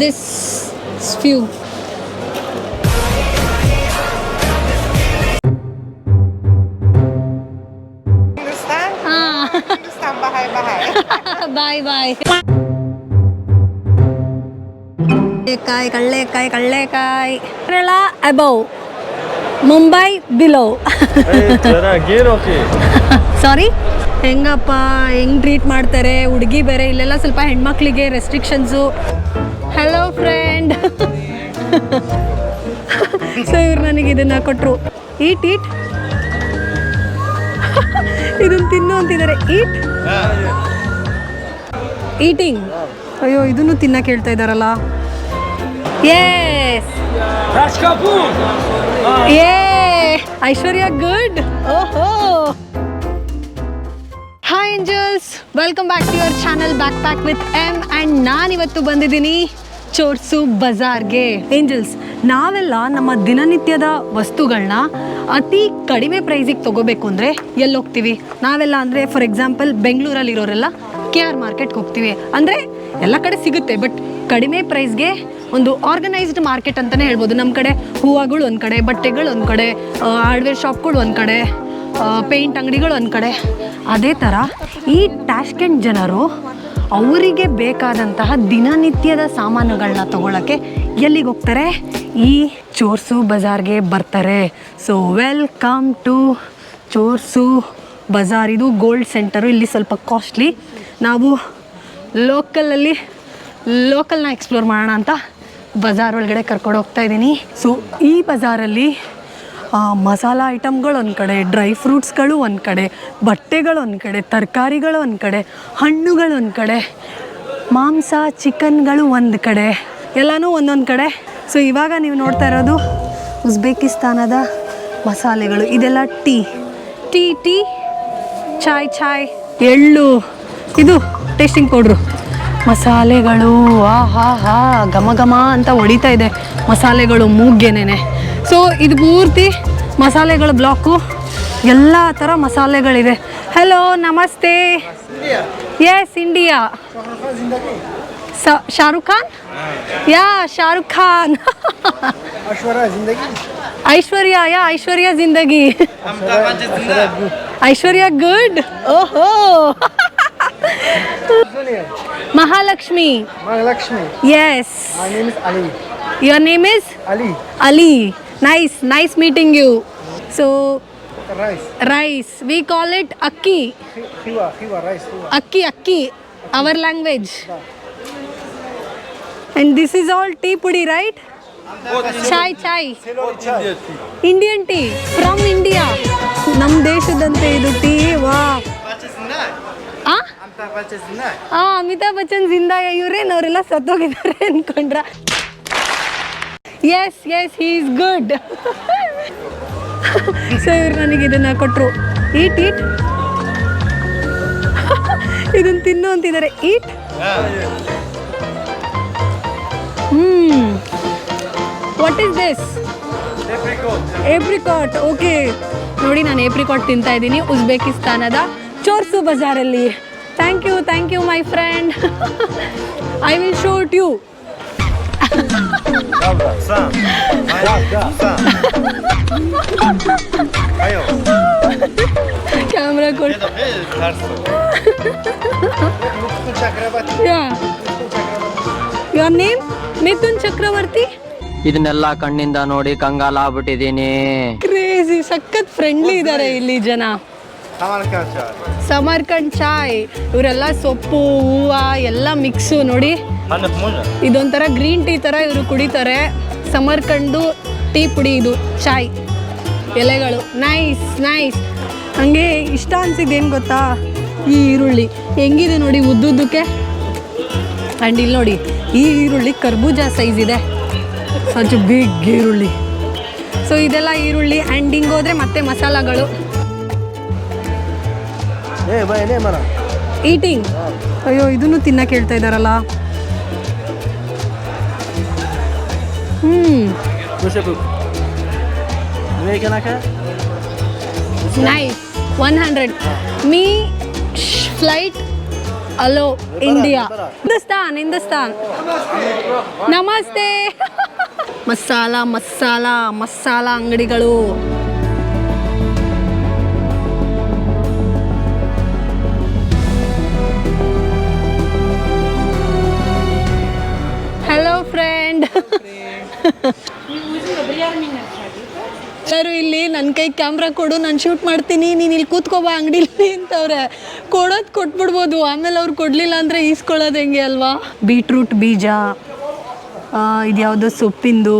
This few Hindustan? ಹಾಂ Hindustan, bahay-bahay. Bye bye ಕಳ್ಳೆಕಾಯಿ ಕಳ್ಳೆಕಾಯಿ ಕಳ್ಳೆಕಾಯಿ ಕೇರಳ ಅಬೌವ್ ಮುಂಬೈ ಬಿಲೋ ಜರಾ ಗೇರ್ ಓಕೆ ಸಾರಿ ಹೆಂಗಪ್ಪ ಹೆಂಗ್ ಟ್ರೀಟ್ ಮಾಡ್ತಾರೆ? ಹುಡುಗಿ ಬೇರೆ ಇಲ್ಲೆಲ್ಲ ಸ್ವಲ್ಪ ಹೆಣ್ಮಕ್ಳಿಗೆ ರೆಸ್ಟ್ರಿಕ್ಷನ್ಸು ಹಲೋ ಫ್ರೆಂಡ್ ಸೊ ಇವ್ರು ನನಗೆ ಇದನ್ನ ಕೊಟ್ಟರು ಈಟ್ ಈಟ್ ಇದನ್ನು ತಿನ್ನು ಅಂತಿದ್ದಾರೆ. ಈಟ್ ಈಟಿಂಗ್ ಅಯ್ಯೋ ಇದನ್ನು ತಿನ್ನಕ್ಕೆ ಹೇಳ್ತಾ ಇದ್ದಾರಲ್ಲ. ಎಸ್ ಏ ಐಶ್ವರ್ಯ ಗುಡ್ ಓಹೋ. Angels welcome back to your channel back pack with M and ನಾನಿವತ್ತು ಬಂದಿದ್ದೀನಿ ಚೋರ್ಸು ಬಜಾರ್ಗೆ. ಏಂಜಲ್ಸ್ ನಾವೆಲ್ಲ ನಮ್ಮ ದಿನನಿತ್ಯದ ವಸ್ತುಗಳನ್ನ ಅತಿ ಕಡಿಮೆ ಪ್ರೈಸಿಗೆ ತೊಗೋಬೇಕು ಅಂದರೆ ಎಲ್ಲಿ ಹೋಗ್ತೀವಿ ನಾವೆಲ್ಲ ಅಂದರೆ ಫಾರ್ ಎಕ್ಸಾಂಪಲ್ ಬೆಂಗಳೂರಲ್ಲಿರೋರೆಲ್ಲ ಕೆ ಆರ್ ಮಾರ್ಕೆಟ್ಗೆ ಹೋಗ್ತೀವಿ. ಅಂದರೆ ಎಲ್ಲ ಕಡೆ ಸಿಗುತ್ತೆ ಬಟ್ ಕಡಿಮೆ ಪ್ರೈಸ್ಗೆ ಒಂದು ಆರ್ಗನೈಸ್ಡ್ ಮಾರ್ಕೆಟ್ ಅಂತಲೇ ಹೇಳ್ಬೋದು. ನಮ್ಮ ಕಡೆ ಹೂವಾಗಳು ಒಂದು ಕಡೆ, ಬಟ್ಟೆಗಳು ಒಂದು ಕಡೆ ಹಾರ್ಡ್ವೇರ್ ಶಾಪ್ಗಳು ಒಂದು ಕಡೆ. ಪೇಂಟ್ ಅಂಗಡಿಗಳು ಒಂದು ಕಡೆ. ಅದೇ ಥರ ಈ ಟ್ಯಾಶ್ಕೆಂಟ್ ಜನರು ಅವರಿಗೆ ಬೇಕಾದಂತಹ ದಿನನಿತ್ಯದ ಸಾಮಾನುಗಳನ್ನ ತಗೊಳ್ಳೋಕ್ಕೆ ಎಲ್ಲಿಗೆ ಹೋಗ್ತಾರೆ? ಈ ಚೋರ್ಸು ಬಜಾರ್ಗೆ ಬರ್ತಾರೆ. So welcome to Chor Bazaar. ಇದು ಗೋಲ್ಡ್ ಸೆಂಟರು ಇಲ್ಲಿ ಸ್ವಲ್ಪ ಕಾಸ್ಟ್ಲಿ ನಾವು ಲೋಕಲಲ್ಲಿ ಲೋಕಲ್ನ ಎಕ್ಸ್ಪ್ಲೋರ್ ಮಾಡೋಣ ಅಂತ ಬಜಾರ್ ಒಳಗಡೆ ಕರ್ಕೊಂಡು ಹೋಗ್ತಾ ಇದ್ದೀನಿ. ಸೊ ಈ ಬಜಾರಲ್ಲಿ ಮಸಾಲ ಐಟಮ್ಗಳು ಒಂದು ಕಡೆ ಡ್ರೈ ಫ್ರೂಟ್ಸ್ಗಳು ಒಂದು ಕಡೆ ಬಟ್ಟೆಗಳು ಒಂದು ಕಡೆ ತರಕಾರಿಗಳು ಒಂದು ಕಡೆ ಹಣ್ಣುಗಳು ಒಂದು ಕಡೆ ಮಾಂಸ ಚಿಕನ್ಗಳು ಒಂದು ಕಡೆ ಎಲ್ಲನೂ ಒಂದೊಂದು ಕಡೆ. ಸೊ ಇವಾಗ ನೀವು ನೋಡ್ತಾ ಇರೋದು ಉಜ್ಬೇಕಿಸ್ತಾನದ ಮಸಾಲೆಗಳು. ಇದೆಲ್ಲ tea. Tea tea chai chai. ಎಳ್ಳು. ಇದು ಟೇಸ್ಟಿಂಗ್ ಪೌಡ್ರು ಮಸಾಲೆಗಳು ಆ ಹಾ ಹಾ ಘಮ ಘಮ ಅಂತ ಹೊಡಿತಾ ಇದೆ ಮಸಾಲೆಗಳು ಮೂಗ್ಗೆನೇನೆ. ಸೊ ಇದು ಪೂರ್ತಿ ಮಸಾಲೆಗಳ ಬ್ಲಾಕು. ಎಲ್ಲ ಥರ ಮಸಾಲೆಗಳಿದೆ ಹಲೋ ನಮಸ್ತೆ. ಎಸ್ ಇಂಡಿಯಾ ಸ ಶಾರುಖ್ ಖಾನ್? ಯಾ ಶಾರುಖ್ ಖಾನ್. ಐಶ್ವರ್ಯ ಯಾ ಐಶ್ವರ್ಯ ಜಿಂದಗಿ. ಐಶ್ವರ್ಯ ಗುಡ್. ಓಹೋ. Mahalakshmi. Mahalakshmi. Yes your name is Ali Ali nice nice meeting you so Rice. Rice we call it akki. Akki akki our language and this is all tea ಪುಡಿ right chai chai Indian tea from India ನಮ್ಮ ದೇಶದಂತೆ ಇದು tea ವಾ ಆ? ಆ ಅಮಿತಾಬ್ ಬಚ್ಚನ್ ಜಿಂದಾಗ ಇವ್ರೇನು ಅವರೆಲ್ಲ ಸತ್ತೋಗಿದ್ದಾರೆ ಅನ್ಕೊಂಡ್ರ? Yes yes he is good so ಇವ್ರು ನನಗೆ ಇದನ್ನು ಕೊಟ್ಟರು ಈಟ್ ಈಟ್ ಇದನ್ನ ತಿನ್ನು ಅಂತಿದ್ದಾರೆ. Eat hmm what is this apricot okay ನೋಡಿ ನಾನು ಏಪ್ರಿಕಾಟ್ ತಿಂತಾ ಇದ್ದೀನಿ. ಉಜ್ಬೇಕಿಸ್ತಾನದ ಚೋರ್ಸು ಬಜಾರಲ್ಲಿ. Thank you thank you my friend I will shoot you Sam. Sam. Camera ಕೊಡಿ yeah your name Mithun Chakraborty ಇದನ್ನೆಲ್ಲ ಕಣ್ಣಿಂದ ನೋಡಿ ಕಂಗಾಲ ಆಗ್ಬಿಟ್ಟಿದೀನಿ ಕ್ರೇಜಿ ಸಖತ್ ಫ್ರೆಂಡ್ಲಿ ಇದ್ದಾರೆ ಇಲ್ಲಿ ಜನ. ಸಮರ್ಕಂಡ್ ಚಾಯ್ ಇವರೆಲ್ಲ ಸೊಪ್ಪು ಹೂವು ಎಲ್ಲ ಮಿಕ್ಸು ನೋಡಿ. ಇದೊಂಥರ ಗ್ರೀನ್ ಟೀ ಥರ ಇವರು ಕುಡಿತಾರೆ. ಸಮರ್ಕಂಡು ಟೀ ಪುಡಿ ಇದು ಚಾಯ್. ಎಲೆಗಳು. ನೈಸ್ ನೈಸ್ ಹಂಗೆ ಇಷ್ಟ ಅನ್ಸಿದ್ದು ಏನು ಗೊತ್ತಾ? ಈ ಈರುಳ್ಳಿ. ಹೆಂಗಿದೆ ನೋಡಿ ಉದ್ದುದ್ದಕ್ಕೆ? ಆ್ಯಂಡ್ ಇಲ್ಲಿ ನೋಡಿ ಈ ಈರುಳ್ಳಿ ಕರ್ಬೂಜ ಸೈಜ್ ಇದೆ. ಸಚ್ ಬಿಗ್ ಈರುಳ್ಳಿ. ಸೊ ಇದೆಲ್ಲ ಈರುಳ್ಳಿ ಆ್ಯಂಡ್ ಹಿಂಗೋದ್ರೆ ಹೋದರೆ ಮತ್ತೆ ಮಸಾಲಗಳು. ಈಟಿಂಗ್ ಅಯ್ಯೋ ಇದನ್ನು ತಿನ್ನಕ್ಕೆ ಹೇಳ್ತಾ ಇದ್ದಾರಲ್ಲ. ka? Nice one hundred me flight hello India Hindustan Hindustan namaste masala masala masala ಅಂಗಡಿಗಳು. ಸರ್ ಇಲ್ಲಿ ನನ್ನ ಕೈ ಕ್ಯಾಮ್ರಾ ಕೊಡು, ನಾನು ಶೂಟ್ ಮಾಡ್ತೀನಿ, ನೀನು ಇಲ್ಲಿ ಕೂತ್ಕೋಬಾ ಅಂಗಡಿಲಿ ಅಂತವ್ರೆ. ಕೊಡೋದು ಕೊಟ್ಬಿಡ್ಬೋದು, ಆಮೇಲೆ ಅವ್ರು ಕೊಡಲಿಲ್ಲ ಅಂದರೆ ಈಸ್ಕೊಳ್ಳೋದು ಹೆಂಗೆ ಅಲ್ವಾ? ಬೀಟ್ರೂಟ್ ಬೀಜ ಇದು ಯಾವುದೋ ಸೊಪ್ಪಿಂದು,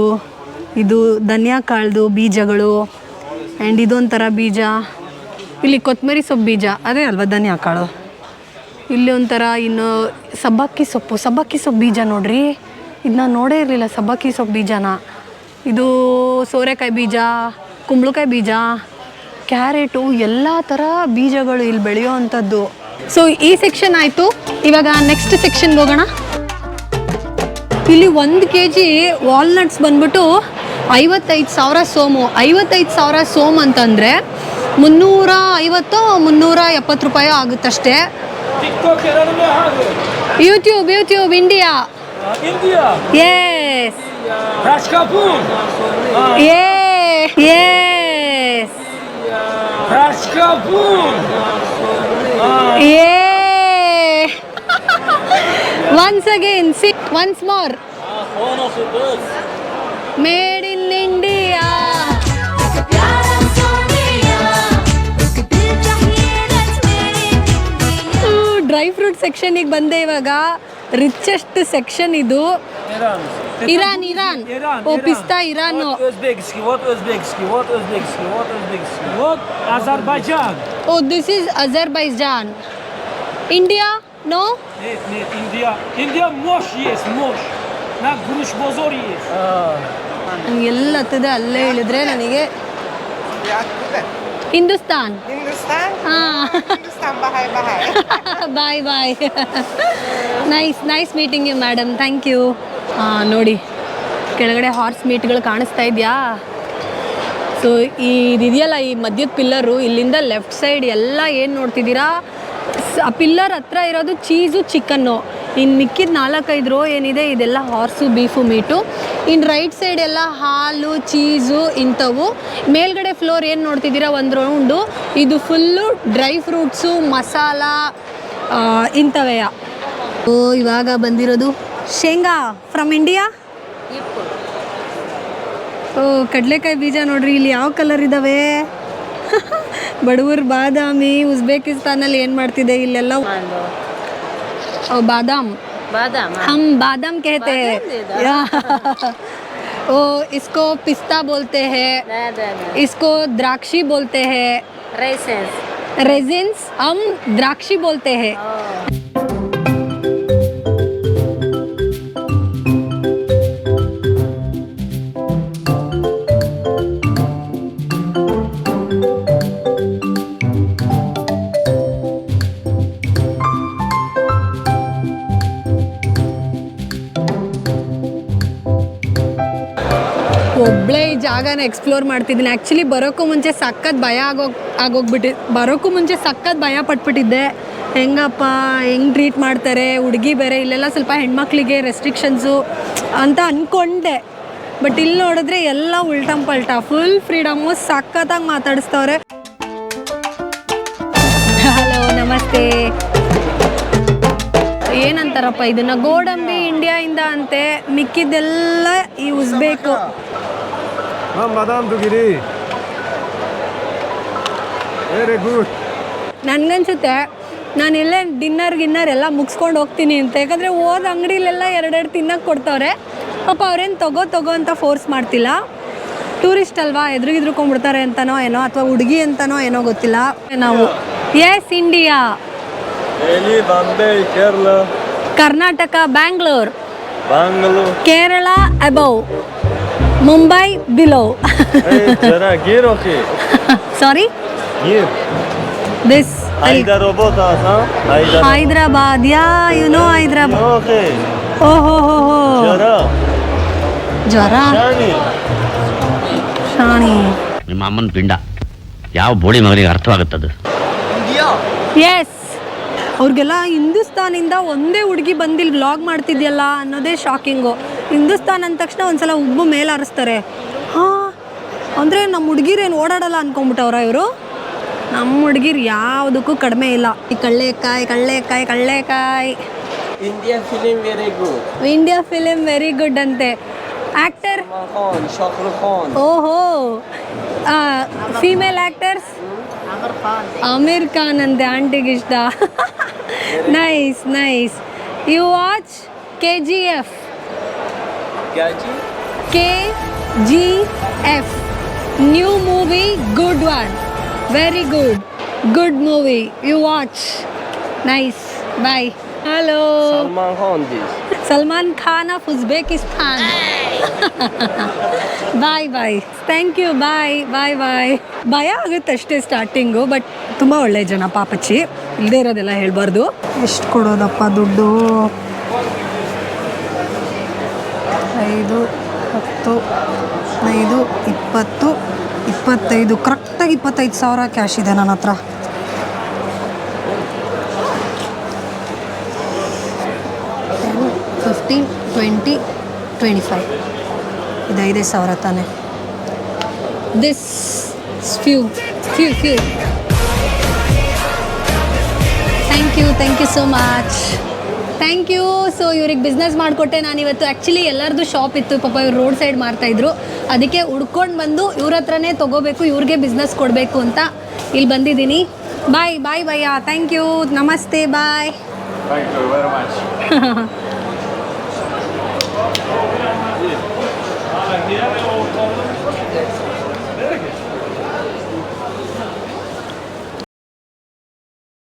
ಇದು ಧನಿಯಾ ಕಾಳ್ದು ಬೀಜಗಳು ಆ್ಯಂಡ್ ಇದೊಂಥರ ಬೀಜ. ಇಲ್ಲಿ ಕೊತ್ತಂಬರಿ ಸೊಪ್ಪು ಬೀಜ, ಅದೇ ಅಲ್ವಾ ಧನಿಯಾ ಕಾಳು? ಇಲ್ಲಿ ಒಂಥರ ಇನ್ನು ಸಬ್ಬಕ್ಕಿ ಸೊಪ್ಪು ಸಬ್ಬಕ್ಕಿ ಸೊಪ್ಪು ಬೀಜ ನೋಡ್ರಿ. ಇದನ್ನ ನೋಡೇ ಇರಲಿಲ್ಲ ಸಬ್ಬಕ್ಕಿ ಸೊಪ್ಪು ಬೀಜನ. ಇದು ಸೋರೆಕಾಯಿ ಬೀಜ ಕುಂಬಳಕಾಯಿ ಬೀಜ ಕ್ಯಾರೆಟು ಎಲ್ಲ ಥರ ಬೀಜಗಳು ಇಲ್ಲಿ ಬೆಳೆಯೋ ಅಂಥದ್ದು ಸೊ ಈ ಸೆಕ್ಷನ್ ಆಯಿತು. ಇವಾಗ ನೆಕ್ಸ್ಟ್ ಸೆಕ್ಷನ್ಗೆ ಹೋಗೋಣ. ಇಲ್ಲಿ ಒಂದು ಕೆ ಜಿ ವಾಲ್ನಟ್ಸ್ ಬಂದ್ಬಿಟ್ಟು ಐವತ್ತೈದು ಸಾವಿರ ಸೋಮು. ಐವತ್ತೈದು ಸಾವಿರ ಸೋಮ್ ಅಂತಂದರೆ ಮುನ್ನೂರ ಐವತ್ತು ಮುನ್ನೂರ ಎಪ್ಪತ್ತು ರೂಪಾಯಿ ಆಗುತ್ತಷ್ಟೇ. ಯೂಟ್ಯೂಬ್ ಯೂಟ್ಯೂಬ್ ಇಂಡಿಯಾ ಏ. Yes Yeah! once again, sit once more. Made in India. Dry fruit ಸೆಕ್ಷನಿಗೆ ಬಂದೆ ಇವಾಗ ರಿಚೆಸ್ಟ್ ಸೆಕ್ಷನ್ ಇದು Iran. İran. İran, Iran. ಓ pista İran o. Özbekski, what Uzbekski, what Uzbekski, what Uzbekski, what Azerbaijan. Oh this is Azerbaijan India no Net, net, India. India mosh yes, mosh. Na gurush bozor yes. ಎಲ್ಲ ಹತ್ತದೆ ಅಲ್ಲೇ ಇಳಿದ್ರೆ ನನಗೆ Yeah, Hindustan Hindustan? ಹಾಂ Hindustan, bahai, bahai. Bye bye nice nice meeting you madam thank you ನೋಡಿ, ಕೆಳಗಡೆ horse ಮೀಟ್ಗಳು ಕಾಣಿಸ್ತಾ ಇದೆಯಾ? So ಈ ಇದೆಯಲ್ಲ ಈ ಮಧ್ಯದ ಪಿಲ್ಲರು ಇಲ್ಲಿಂದ ಲೆಫ್ಟ್ ಸೈಡ್ ಎಲ್ಲ ಏನು ನೋಡ್ತಿದ್ದೀರಾ? ಆ ಪಿಲ್ಲರ್ ಹತ್ರ ಇರೋದು ಚೀಸು ಚಿಕನ್ನು ಇನ್ನು ಮಿಕ್ಕಿದ ನಾಲ್ಕೈದು ರೋ ಏನಿದೆ, ಇದೆಲ್ಲ ಹಾರ್ಸು ಬೀಫು ಮೀಟು ಇನ್ನು ರೈಟ್ ಸೈಡ್ ಎಲ್ಲ ಹಾಲು ಚೀಸು ಇಂಥವು. ಮೇಲ್ಗಡೆ ಫ್ಲೋರ್ ಏನು ನೋಡ್ತಿದ್ದೀರಾ, ಒಂದು ರೌಂಡು ಇದು ಫುಲ್ಲು ಡ್ರೈ ಫ್ರೂಟ್ಸು ಮಸಾಲ ಇಂಥವೆಯ? ಓ, ಇವಾಗ ಬಂದಿರೋದು ಶೇಂಗಾ ಫ್ರಮ್ ಇಂಡಿಯಾ ಓ ಕಡಲೆಕಾಯಿ ಬೀಜ ನೋಡ್ರಿ ಇಲ್ಲಿ ಯಾವ ಕಲರ್ ಇದಾವೆ ಬಡವರು ಬಾದಾಮಿ ಉಜ್ಬೇಕಿಸ್ತಾನಲ್ಲಿ ಏನು ಮಾಡ್ತಿದೆ ಇಲ್ಲೆಲ್ಲ ಓ ಬಾದಾಮ್ बादाम हम बादाम कहते हैं या ओ इसको पिस्ता बोलते हैं इसको द्राक्षी बोलते हैं raisins रेजिन्स हम द्राक्षी बोलते हैं ಜಾಗನ ಎಕ್ಸ್ಪ್ಲೋರ್ ಮಾಡ್ತಿದ್ದೀನಿ. ಆ್ಯಕ್ಚುಲಿ ಬರೋಕ್ಕೂ ಮುಂಚೆ ಸಖತ್ ಭಯ ಆಗೋಗ್ ಆಗೋಗ್ಬಿಟ್ಟು ಬರೋಕ್ಕೂ ಮುಂಚೆ ಸಖತ್ ಭಯ ಪಟ್ಬಿಟ್ಟಿದ್ದೆ. ಹೆಂಗಪ್ಪ, ಹೆಂಗೆ ಟ್ರೀಟ್ ಮಾಡ್ತಾರೆ? ಹುಡುಗಿ ಬೇರೆ, ಇಲ್ಲೆಲ್ಲ ಸ್ವಲ್ಪ ಹೆಣ್ಮಕ್ಳಿಗೆ ರೆಸ್ಟ್ರಿಕ್ಷನ್ಸು ಅಂತ ಅಂದ್ಕೊಂಡೆ ಬಟ್ ಇಲ್ಲಿ ನೋಡಿದ್ರೆ ಎಲ್ಲ ಉಲ್ಟಂ ಪಲ್ಟ. ಫುಲ್ ಫ್ರೀಡಮ್ಮು ಸಖತ್ತಾಗಿ ಮಾತಾಡಿಸ್ತವ್ರೆ. ಹಲೋ ನಮಸ್ತೆ. ಏನಂತಾರಪ್ಪ ಇದನ್ನ? ಗೋಡಂಬಿ ಇಂಡಿಯಾಯಿಂದ ಅಂತೆ. ಮಿಕ್ಕಿದ್ದೆಲ್ಲ ಈ ಉಸ್ಬೇಕು Badam dugiri. Very good. ನನಗನ್ಸುತ್ತೆ ನಾನು ಇಲ್ಲೇ ಡಿನ್ನರ್ ಗಿನ್ನರ್ ಎಲ್ಲ ಮುಗಿಸ್ಕೊಂಡು ಹೋಗ್ತೀನಿ ಅಂತ. ಯಾಕಂದರೆ ಹೋದ ಅಂಗಡಿಲೆಲ್ಲ ಎರಡೆರಡು ತಿನ್ನಕ್ಕೆ ಕೊಡ್ತವ್ರೆ. ಪಾಪ ಅವ್ರೇನು ತಗೋ ತಗೋ ಅಂತ ಫೋರ್ಸ್ ಮಾಡ್ತಿಲ್ಲ. ಟೂರಿಸ್ಟ್ ಅಲ್ವಾ ಎದುರುಗಿದ್ರುಕೊಂಡ್ಬಿಡ್ತಾರೆ ಅಂತನೋ ಏನೋ ಅಥವಾ ಹುಡುಗಿ ಅಂತನೋ ಏನೋ ಗೊತ್ತಿಲ್ಲ. ನಾವು yes India Delhi, Bombay, Kerala, Karnataka Bangalore. Bangalore. Kerala above Mumbai below. Sorry. This. Hyderabad. Yeah you know Hyderabad. ಓಹೋ ಹೋ ಹೋ Jara. ಜ್ವರ. Shani. ಶಾಣಿ. ನಿಮ್ಮ ಅಮ್ಮನ ಪಿಂಡ. ಯಾವ ಬೋಳಿ ಮಗನಿಗೆ ಅರ್ಥವಾಗುತ್ತದು? ಎಸ್ ಅವ್ರಿಗೆಲ್ಲ ಹಿಂದೂಸ್ತಾನಿಂದ ಒಂದೇ ಹುಡುಗಿ ಬಂದಿಲ್ಲಿ ವ್ಲಾಗ್ ಮಾಡ್ತಿದ್ಯಲ್ಲ ಅನ್ನೋದೇ ಶಾಕಿಂಗು ಹಿಂದೂಸ್ತಾನ್ ಅಂದ ತಕ್ಷಣ ಒಂದ್ಸಲ ಉಬ್ಬು ಮೇಲೆ ಹಾರಿಸ್ತಾರೆ ಹಾಂ ಅಂದರೆ ನಮ್ಮ ಹುಡುಗಿರೇನು ಓಡಾಡಲ್ಲ ಅನ್ಕೊಂಬಿಟ್ಟವ್ರ ಇವರು? ನಮ್ಮ ಹುಡುಗಿರು ಯಾವುದಕ್ಕೂ ಕಡಿಮೆ ಇಲ್ಲ. ಈ ಕಳ್ಳೆಕಾಯಿ ಕಳ್ಳೆಕಾಯಿ ಕಳ್ಳೆಕಾಯಿ. India film very good India film very good ಅಂತೆ. ಆಕ್ಟರ್ ಓಹೋ. ಫೀಮೇಲ್ ಆಕ್ಟರ್ಸ್ ಆಮಿರ್ ಖಾನ್ ಅಂತೆ ಆಂಟಿಗೆ ಇಷ್ಟ. Nice nice you watch K G F catchy K G F. New movie good one very good good movie you watch nice bye hello Salman Khan this Salman Khan of Uzbekistan bye bye thank you bye bye bye ಭಯ ಆಗುತ್ತೆ ಅಷ್ಟೇ starting but ತುಂಬ ಒಳ್ಳೆ ಜನ ಪಾಪಚ್ಚಿ. ಇಲ್ಲದೆ ಇರೋದೆಲ್ಲ ಹೇಳ್ಬಾರ್ದು. ಎಷ್ಟು ಕೊಡೋದಪ್ಪ ದುಡ್ಡು. ಐದು, ಹತ್ತು ಹದಿನೈದು ಇಪ್ಪತ್ತು, ಇಪ್ಪತ್ತೈದು. ಕರೆಕ್ಟಾಗಿ ಇಪ್ಪತ್ತೈದು ಸಾವಿರ ಕ್ಯಾಶ್ ಇದೆ ನನ್ನ ಹತ್ರ. Ten fifteen twenty twenty five ಇದು ಐದೇ ಸಾವಿರ ತಾನೆ. This few few few thank you thank you so much thank you so ಇವ್ರಿಗೆ ಬಿಸ್ನೆಸ್ ಮಾಡಿಕೊಟ್ಟೆ ನಾನು ಇವತ್ತು ಆ್ಯಕ್ಚುಲಿ ಎಲ್ಲರದು ಶಾಪ್ ಇತ್ತು. ಪಾಪ ಇವ್ರು ರೋಡ್ ಸೈಡ್ ಮಾಡ್ತಾಯಿದ್ರು ಅದಕ್ಕೆ ಹುಡ್ಕೊಂಡು ಬಂದು ಇವ್ರ ಹತ್ರನೇ ತೊಗೋಬೇಕು ಇವ್ರಿಗೆ ಬಿಸ್ನೆಸ್ ಕೊಡಬೇಕು ಅಂತ ಇಲ್ಲಿ ಬಂದಿದ್ದೀನಿ. Bye bye bhaiya. Thank you namaste. Bye Thank you very much.